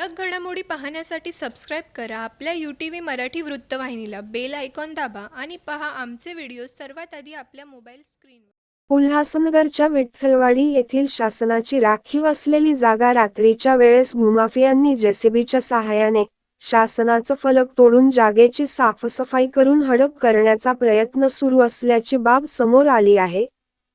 ठळक घडामोडी पाहण्यासाठी सबस्क्राईब करा. आपल्या यू टी व्ही मराठी वृत्तवाहिनीला बेल आयकॉन दाबा आणि पहा आमचे व्हिडिओ सर्वात आधी आपल्या मोबाईल स्क्रीनवर उल्हासनगरच्या विठ्ठलवाडी येथील शासनाची राखीव असलेली जागा रात्रीच्या वेळेस भूमाफियांनी जेसीबीच्या सहाय्याने शासनाचं फलक तोडून जागेची साफसफाई करून हडप करण्याचा प्रयत्न सुरू असल्याची बाब समोर आली आहे.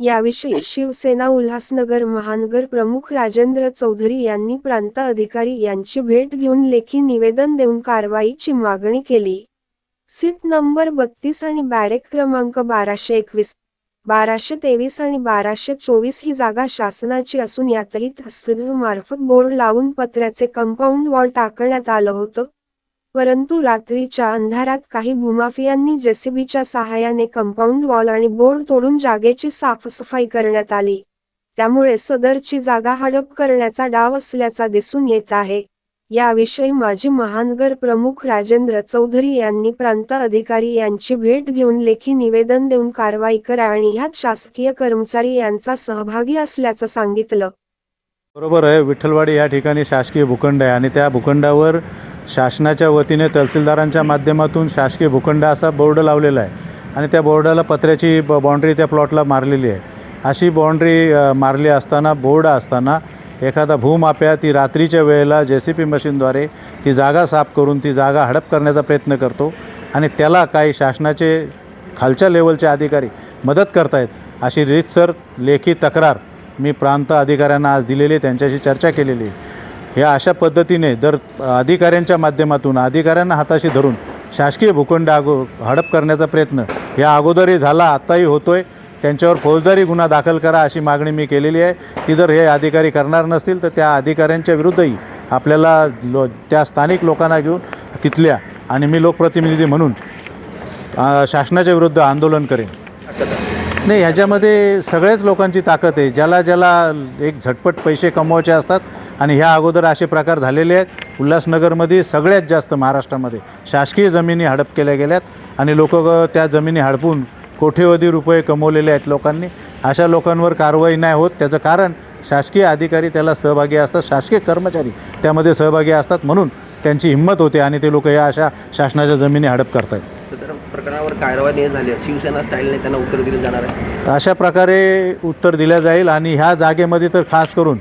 याविषयी शिवसेना उल्हासनगर महानगर प्रमुख राजेंद्र चौधरी यांनी प्रांत अधिकारी यांची भेट घेऊन लेखी निवेदन देऊन कारवाईची मागणी केली. सीट नंबर बत्तीस आणि बॅरेक क्रमांक बाराशे एकवीस बाराशे तेवीस आणि बाराशे चोवीस ही जागा शासनाची असून यातही तहसील मार्फत बोर्ड लावून पत्र्याचे कंपाऊंड वॉल टाकण्यात आलं होतं. परंतु रात्रीच्या अंधारात काही भूमाफियांनी जेसीबीच्या सहाय्याने कंपाऊंड वॉल आणि बोर्ड तोडून जागेची साफसफाई करण्यात आली. त्यामुळे सदरची जागा हडप करण्याचा डाव असल्याचा दिसून येत आहे. याविषयी माजी महानगर प्रमुख राजेंद्र चौधरी यांनी प्रांत अधिकारी यांची भेट घेऊन लेखी निवेदन देऊन कारवाई करा आणि ह्यात शासकीय कर्मचारी यांचा सहभागी असल्याचं सांगितलं. बरोबर आहे. विठ्ठलवाडी या ठिकाणी शासकीय भूखंड आहे आणि त्या भूखंडावर शासनाच्या वतीने तहसीलदारांच्या माध्यमातून शासकीय भूखंड असा बोर्ड लावलेला आहे आणि त्या बोर्डाला पत्र्याची ब बाँड्री त्या प्लॉटला मारलेली आहे. अशी बाँड्री मारली असताना बोर्ड असताना एखादा भूमाप्या ती रात्रीच्या वेळेला जे सी पी मशीनद्वारे ती जागा साफ करून ती जागा हडप करण्याचा प्रयत्न करतो आणि त्याला काही शासनाचे खालच्या लेवलचे अधिकारी मदत करतायत अशी रीतसर लेखी तक्रार मी प्रांत अधिकाऱ्यांना आज दिलेली आहे, त्यांच्याशी चर्चा केलेली या ह्या अशा पद्धतीने जर अधिकाऱ्यांच्या माध्यमातून अधिकाऱ्यांना हाताशी धरून शासकीय भूखंड अगो हडप करण्याचा प्रयत्न या अगोदरही झाला आत्ताही होतोय. त्यांच्यावर फौजदारी गुन्हा दाखल करा अशी मागणी मी केलेली आहे. ती जर हे अधिकारी करणार नसतील तर त्या अधिकाऱ्यांच्या विरुद्धही आपल्याला लो त्या स्थानिक लोकांना घेऊन तिथल्या आणि मी लोकप्रतिनिधी म्हणून शासनाच्या विरुद्ध आंदोलन करेन. नाही ह्याच्यामध्ये सगळ्याच लोकांची ताकद आहे. ज्याला ज्याला एक झटपट पैसे कमवायचे असतात आणि ह्या अगोदर असे प्रकार झालेले आहेत. उल्हासनगरमध्ये सगळ्यात जास्त महाराष्ट्रामध्ये शासकीय जमिनी हडप केल्या गेल्यात आणि लोक त्या जमिनी हडपून कोट्यवधी रुपये कमवलेले आहेत लोकांनी. अशा लोकांवर कारवाई नाही होत. त्याचं कारण शासकीय अधिकारी त्याला सहभागी असतात शासकीय कर्मचारी त्यामध्ये सहभागी असतात म्हणून त्यांची हिंमत होते आणि ते लोक या अशा शासनाच्या जमिनी हडप करतात सदर प्रकरणावर कारवाई नाही झाली शिवसेना स्टाईलने त्यांना उत्तर दिलं जाणार आहे. अशा प्रकारे उत्तर दिल्या जाईल आणि ह्या जागेमध्ये तर खास करून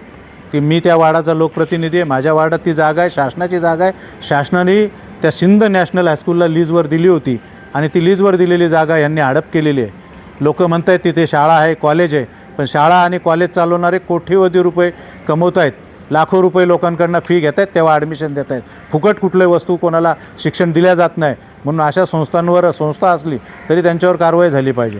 की मी त्या वाडाचा लोकप्रतिनिधी आहे माझ्या वार्डात ती जागा आहे शासनाची जागा आहे. शासनाने त्या सिंध नॅशनल हायस्कूलला लीजवर दिली होती आणि ती लीजवर दिलेली जागा यांनी हडप केलेली आहे. लोक म्हणत आहेत तिथे शाळा आहे कॉलेज आहे पण शाळा आणि कॉलेज चालवणारे कोट्यवधी रुपये कमवत आहेत लाखो रुपये लोकांकडनं फी घेत आहेत तेव्हा ॲडमिशन देत आहेत फुकट कुठल्याही वस्तू कोणाला शिक्षण दिल्या जात नाही. म्हणून अशा संस्थांवर संस्था असली तरी त्यांच्यावर कारवाई झाली पाहिजे.